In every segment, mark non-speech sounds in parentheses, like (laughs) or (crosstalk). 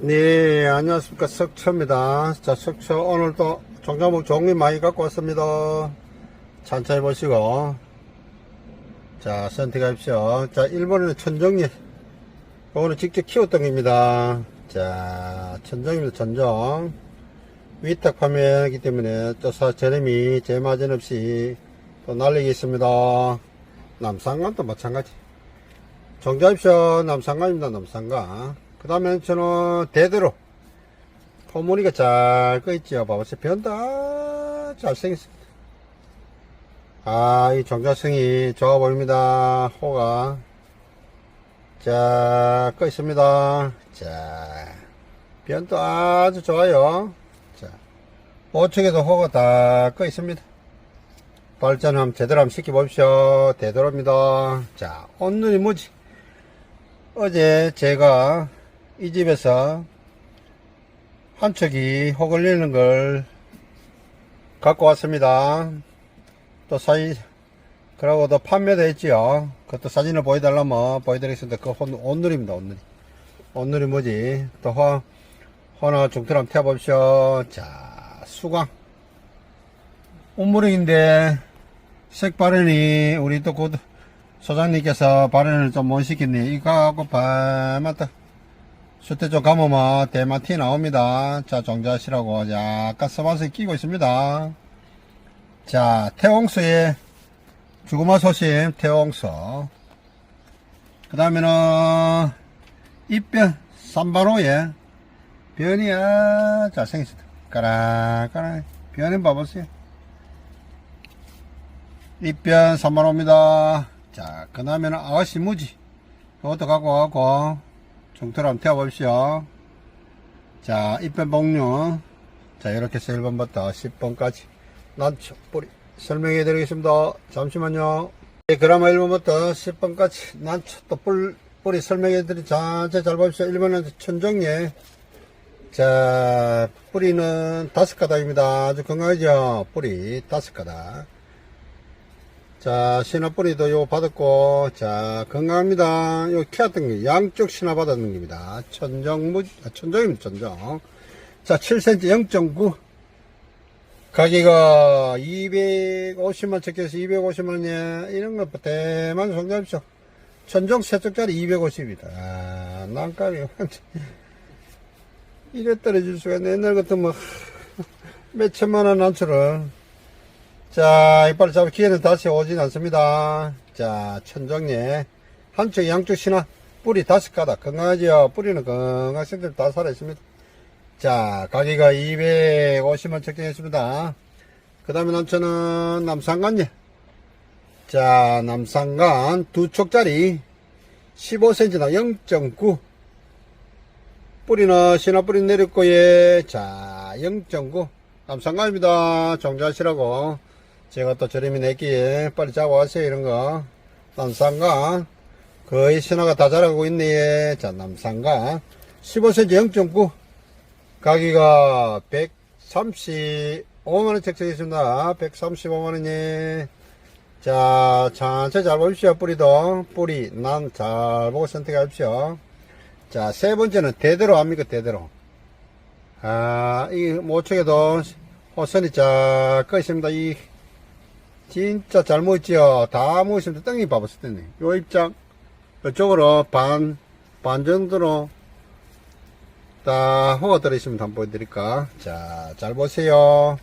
네, 안녕하십니까. 석초입니다. 자, 석초 오늘도 종자목 종류 많이 갖고 왔습니다. 천천히 보시고. 자, 선택하십시오. 자, 1번에는 천정리. 오늘 직접 키웠던 겁니다. 자, 천정입니다. 천정. 위탁 판매하기 때문에 또 사, 저렴이 제마진 없이 또 날리겠습니다. 남상관도 마찬가지. 정자입시오. 남상관입니다. 남상관. 그 다음에 저는 대대로 포무늬가 잘 꺼있죠. 봐보세요. 변다 잘생겼습니다. 아, 이 종자성이 좋아 보입니다. 호가. 자, 꺼있습니다. 자, 변도 아주 좋아요. 자, 우측에도 호가 다 꺼있습니다. 발전 한번 제대로 한번 시켜보십시오. 되도록입니다. 자, 오늘이 뭐지? 어제 제가 이 집에서 한 척이 호 걸리는 걸 갖고 왔습니다. 또 사이, 그러고 또 판매도 했지요. 그것도 사진을 보여달라면 보여드리겠습니다. 그 혼, 온누리입니다, 온누리. 온누리 뭐지? 또 호, 호나 중투를 한번 태워보십시오. 자, 수강. 온무령인데 색 발현이 우리 또 곧 소장님께서 발현을 좀 못 시켰네. 이거 하고 발맞다. 슈테 좀 감으면 대마티 나옵니다. 자, 정자시라고 약간 서맛을 끼고 있습니다. 자, 태홍수의 주구마 소심 태홍수. 그 다음에는 입변 삼바로의 변이야 잘생겼어. 까라까라 변이 봐보세요. 입변 3만원입니다. 자, 그 다음에는 아가씨 무지. 그것도 갖고 가고, 중토를 한번 태워보십시오. 자, 입변 복류. 자, 이렇게 해서 1번부터 10번까지. 난초, 뿌리. 설명해 드리겠습니다. 잠시만요. 네, 그라마 1번부터 10번까지. 난초, 또 뿔, 뿌리 설명해 드리, 자, 잘 보십시오. 1번은 천정예. 자, 뿌리는 다섯 가닥입니다. 아주 건강하죠? 뿌리 다섯 가닥. 자, 신화 뿌리도 요 받았고, 자, 건강합니다. 요 키웠던 게 양쪽 신화 받았는 겁니다. 천정 무, 아, 천정입니다, 천정. 자, 7cm 0.9. 가격가 250만 적혀서 250만원, 이런 거 대만 성장합시오. 천정 세쪽짜리 250이다. 아, 난값이 완전. (laughs) 이래 떨어질 수가 있네. 옛날 같으면 뭐, 몇천만원 난처를. 자, 이빨 잡을 기회는 다시 오진 않습니다. 자, 천정예. 한쪽, 양쪽 신화. 뿌리 다섯 가닥. 건강하죠? 뿌리는 건강생들 다 살아있습니다. 자, 가격가 250원 책정했습니다. 그 다음에 남천은 남산간예. 자, 남산간 두 촉짜리 15cm나 0.9. 뿌리는 신화 뿌리 내렸고, 예. 자, 0.9. 남산간입니다. 정자시라고. 제가 또 저렴이 냈기에 빨리 잡아왔어요, 이런 거. 남산간. 거의 신화가 다 자라고 있네. 자, 남산간. 15cm 0.9. 가기가 135만원 책정했습니다. 135만원이. 자, 천천히 잘 보십시오. 뿌리도. 뿌리, 난 잘 보고 선택하십시오. 자, 세 번째는 대대로 합니까, 대대로. 아, 이 모쪽에도 호선이 쫙 꺼있습니다. 이, 진짜 잘 먹었지요. 다 먹었습니다. 땡이 봐봤을 때네. 요 입장, 이쪽으로 반, 반 정도로 다 호가 들어있으면 한번 보여드릴까. 자, 잘 보세요.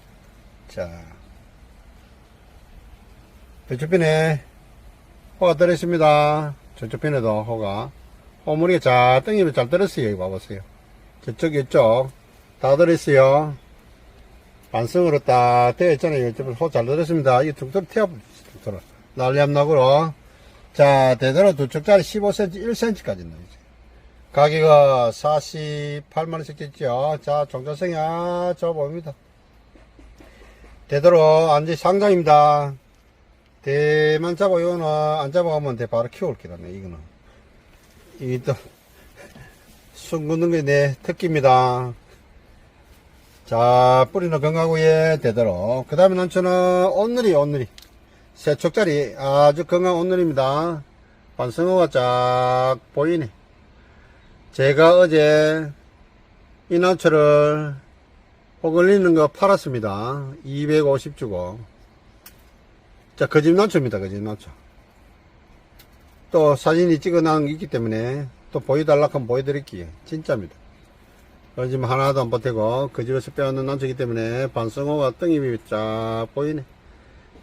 자, 저쪽편에 호가 들어있습니다. 저쪽편에도 호가. 호물이가 잘 땡기면 잘 들었어요. 여기 봐보세요. 저쪽, 이쪽. 다 들었어요. 반성으로 딱 되어 있잖아요. 호잘 들었습니다. 이 툭툭 태워보시죠. 난리암나고로. 자, 대대로 두 쪽짜리 15cm, 1cm까지 넣어야지. 가격은 48만원씩 됐죠. 자, 종자성이 좋아 보입니다. 되도록 안지 상장입니다. 대만 잡아, 요거는 안 잡아가면 돼. 바로 키울 기라네, 이거는. 이게 또, (laughs) 숨 긋는 게 내 특기입니다. 자, 뿌리는 건강하고에 되도록. 그 다음에 난초는 온누리, 온누리. 세 촉짜리 아주 건강한 온누리입니다. 반성어가 쫙 보이네. 제가 어제 이 난초를 어글리는 거 팔았습니다. 250 주고. 자, 그집 난초입니다. 그집 난초. 또 사진이 찍어놓은 게 있기 때문에 또 보여달라 하면 보여드릴게요. 진짜입니다. 그집 하나도 안 보태고 그 집에서 빼앗는 난초이기 때문에 반성호가 뜬입이 쫙 보이네.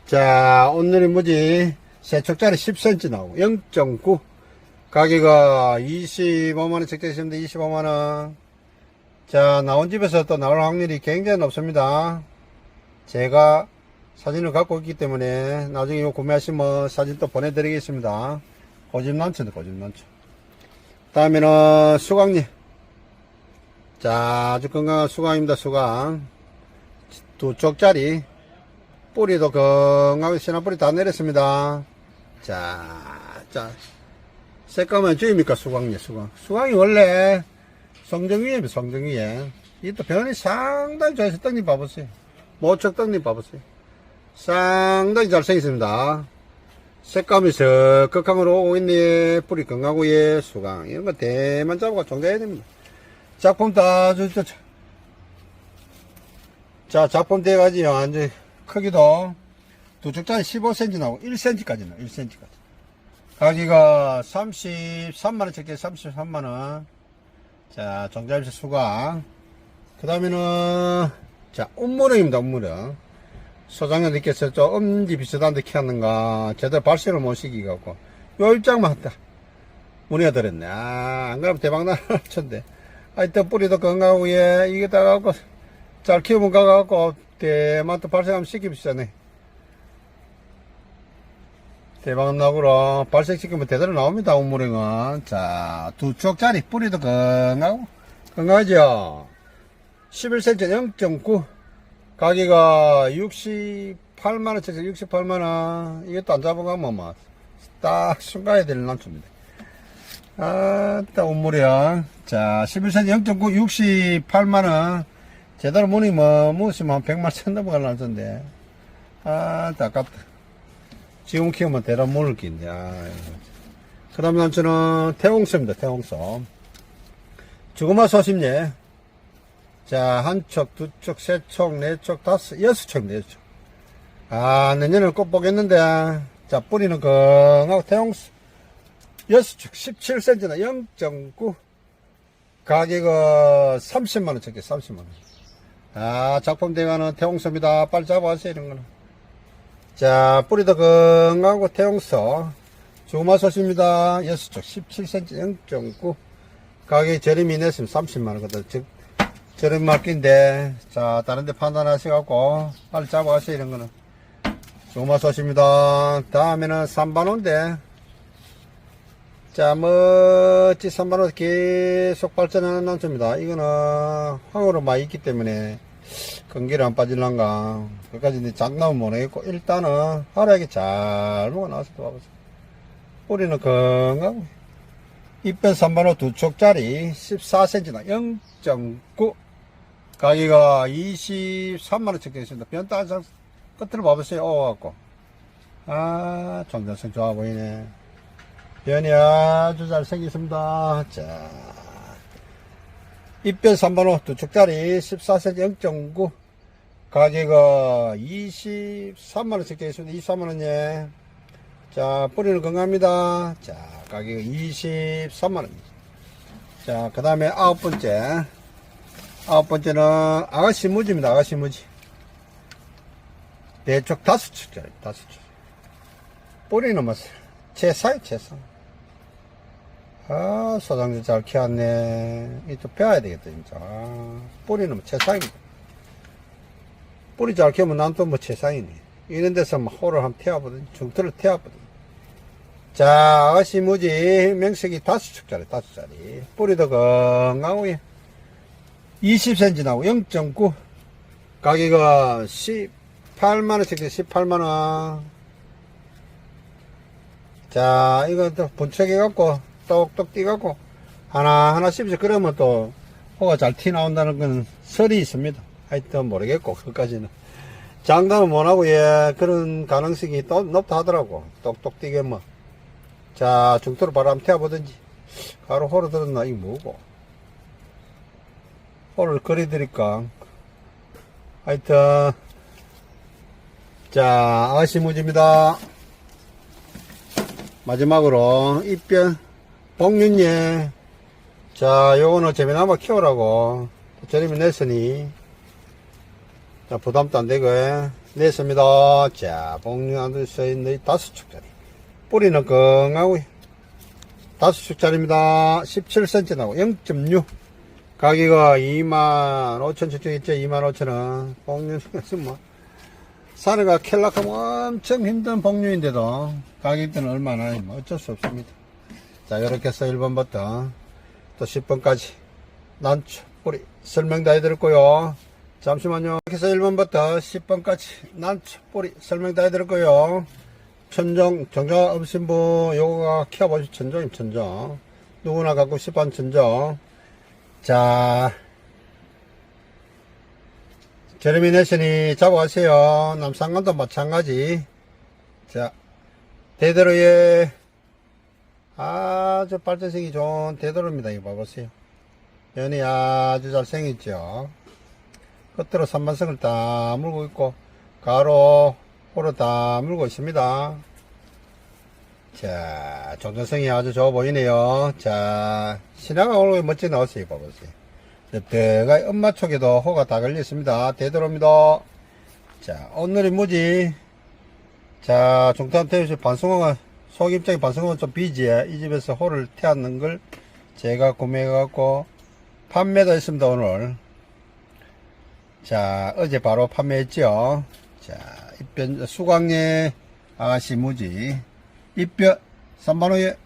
자, 오늘이 뭐지? 세척짜리 10cm 나오고 0.9 가격가 25만원 책정했습니다. 25만원. 자, 나온 집에서 또 나올 확률이 굉장히 높습니다. 제가 사진을 갖고 있기 때문에 나중에 이거 구매하시면 사진 또 보내드리겠습니다. 고집 난초네, 고집 난초. 다음에는 수강님. 자, 아주 건강한 수강입니다, 수강. 두 쪽짜리. 뿌리도 건강하게 신화뿌리 다 내렸습니다. 자, 자. 색감은 주입니까, 수강님, 수강. 수강이 원래 성정위에, 성정위에. 이또 변이 상당히 좋아서 떡잎 봐보세요. 모척 떡잎 봐보세요. 상당히 잘생겼습니다. 색감이 적극함으로 오고 있네. 뿌리 건강하고 예, 수강. 이런 거 대만 잡고 종자해야 됩니다. 작품 다, 저, 저, 저. 자, 작품 돼가지고, 완전 크기도 두 쪽짜리 15cm 나오고 1cm까지 나와, 1cm까지. 가격가 33만원 적게 33만원. 자, 종자입시 수강. 그 다음에는, 자, 운무령입니다, 운무령. 소장님께서 좀 엄지 비슷한데 키웠는가, 제대로 발생을 못 시키갖고, 요 입장만 했다. 문의가 들었네. 아, 안 그러면 대박날 (laughs) 천데. 하여튼 뿌리도 건강하고, 예, 이게 다 갖고, 잘 키우면 가갖고, 대만 또 발생하면 시키비싸네. 대박 나고로 발생시키면 제대로 나옵니다, 운무령은. 자, 두 쪽짜리 뿌리도 건강하고, 건강하죠? 11cm 0.9. 가격가 68만원, 68만원. 이것도 안 잡아가면 뭐, 딱 순간에 되는 난초입니다. 아, 딱 운무령. 자, 11cm 0.9, 68만원. 제대로 무늬 뭐, 무시면 한 100만 천 넘어갈 난초인데. 아, 아깝다. 지금 키우면 대란 물을 긴데, 아, 그 다음에 난초는 태홍소입니다, 태홍소. 주고마 소심예. 자, 한 촉, 두 촉, 세 촉, 네 촉, 다섯, 여섯 촉입니다, 여섯 촉. 아, 내년을 꼭 보겠는데. 자, 뿌리는 건하고 태용수. 촉, 17cm나 0.9. 가격은 30만원 적게, 30만원. 아, 작품 대가는 태용수입니다. 빨리 잡아가세요, 이런 거는. 자, 뿌리도 건강하고 태용수. 주마솥입니다. 여섯 촉, 17cm, 0.9. 가격이 저렴이 냈으면 30만원거든. 즉, 저렴 맡긴데, 자, 다른 데 판단하셔갖고, 빨리 잡아가세요, 이런 거는. 조마솥입니다. 다음에는 3반호인데, 자, 멋지 3반호 계속 발전하는 난초입니다. 이거는 황으로 많이 있기 때문에, 건기를 안 빠질란가. 그까지 장난은 모르겠고, 일단은 하루하게 잘 먹어 나와서 봐보세요. 뿌리는 건강하고, 잎변 3반호 두 촉짜리 14cm나 0.9 가격가 23만원 적혀있습니다. 변 따장 끝을 봐보세요. 오갖고. 아, 정전성 좋아 보이네. 변이 아주 잘생겼습니다. 자. 잎변 3반호 두 촉짜리 14cm 0.9 가격가 23만원 적혀 있습니다. 23만원에 자, 뿌리는 건강합니다. 자, 가격 23만원. 자, 그 다음에 아홉 번째. 아홉 번째는 아가씨 무지입니다. 아가씨 무지. 대쪽 다섯 축짜리, 다섯 축. 뿌리는 뭐, 채사이, 채사. 아, 소장님 잘 키웠네. 이또 배워야 되겠다, 진짜. 아, 뿌리는 뭐, 채사입니다. 뿌리 잘 키우면 난 또 뭐, 채사이네. 이런 데서 막 호를 한번 태워보든, 중틀을 태워보든. 자, 아가씨 무지, 명색이 다섯 축짜리, 다섯 짜리. 뿌리도 건강하고, 20cm 나오고, 0.9. 가격은 18만원씩, 18만원. 자, 이거 또 분척해갖고, 똑똑 띄갖고, 하나하나씩 그러면 또, 호가 잘티 나온다는 건 설이 있습니다. 하여튼 모르겠고, 그까지는. 장담은 못하고, 예, 그런 가능성이 또 높다 하더라고. 똑똑 띄게 뭐. 자, 중토로 바람 태워보든지. 가로 호로 들었나, 이거 뭐고. 홀을 그려드릴까. 하여튼, 자, 아가씨 무지입니다. 마지막으로, 입변, 복륜예. 자, 요거는 재미나마 키우라고. 저렴이 냈으니. 자, 부담도 안 되고, 냈습니다. 자, 복륜 안에 써있는 다섯 축짜리. 뿌리는 건강하고, 다섯 축짜리입니다. 17cm 나고, 0.6. 가격가 2만 5천 천 있죠? 2만 5천 원. 복륜, 뭐. 사내가 켈락하면 엄청 힘든 복륜인데도 가격대는 얼마나 뭐 어쩔 수 없습니다. 자, 이렇게 해서 1번부터 또 10번까지 난초, 뿌리 설명 다 해드렸고요. 잠시만요. 이렇게 해서 1번부터 10번까지 난초, 뿌리 설명 다 해드렸고요. 천정, 없으신 분, 요거가 키워보시 천정임, 천정. 누구나 갖고 싶은 천정. 자, 제르미네이션이 잡아가세요. 남산간도 마찬가지. 자, 대대로의 아주 발전성이 좋은 대도로입니다. 이거 봐보세요. 연이 아주 잘생겼죠. 끝으로 산반성을 다 물고 있고, 가로, 호로 다 물고 있습니다. 자, 정전성이 아주 좋아 보이네요. 자, 신화가 오늘 멋지게 나왔어요. 봐보세요. 내가 엄마 쪽에도 호가 다 걸려 있습니다. 되도록입니다. 자, 오늘의 무지. 자, 중탄 태우시 반성어가, 속입장이 반성어가 좀 비지에 이 집에서 호를 태웠는 걸 제가 구매해갖고 판매도 했습니다, 오늘. 자, 어제 바로 판매했죠. 자, 입변, 수광의 아가씨 무지. 입변, 3만원에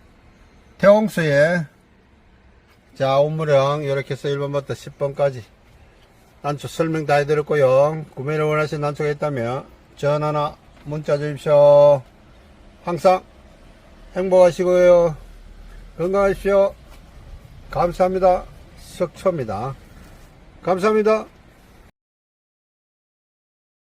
태홍수에 자, 온무령 이렇게 해서 1번부터 10번까지 난초 설명 다 해드렸고요. 구매를 원하시는 난초가 있다면 전화나 문자 주십시오. 항상 행복하시고요. 건강하십시오. 감사합니다. 석초입니다. 감사합니다.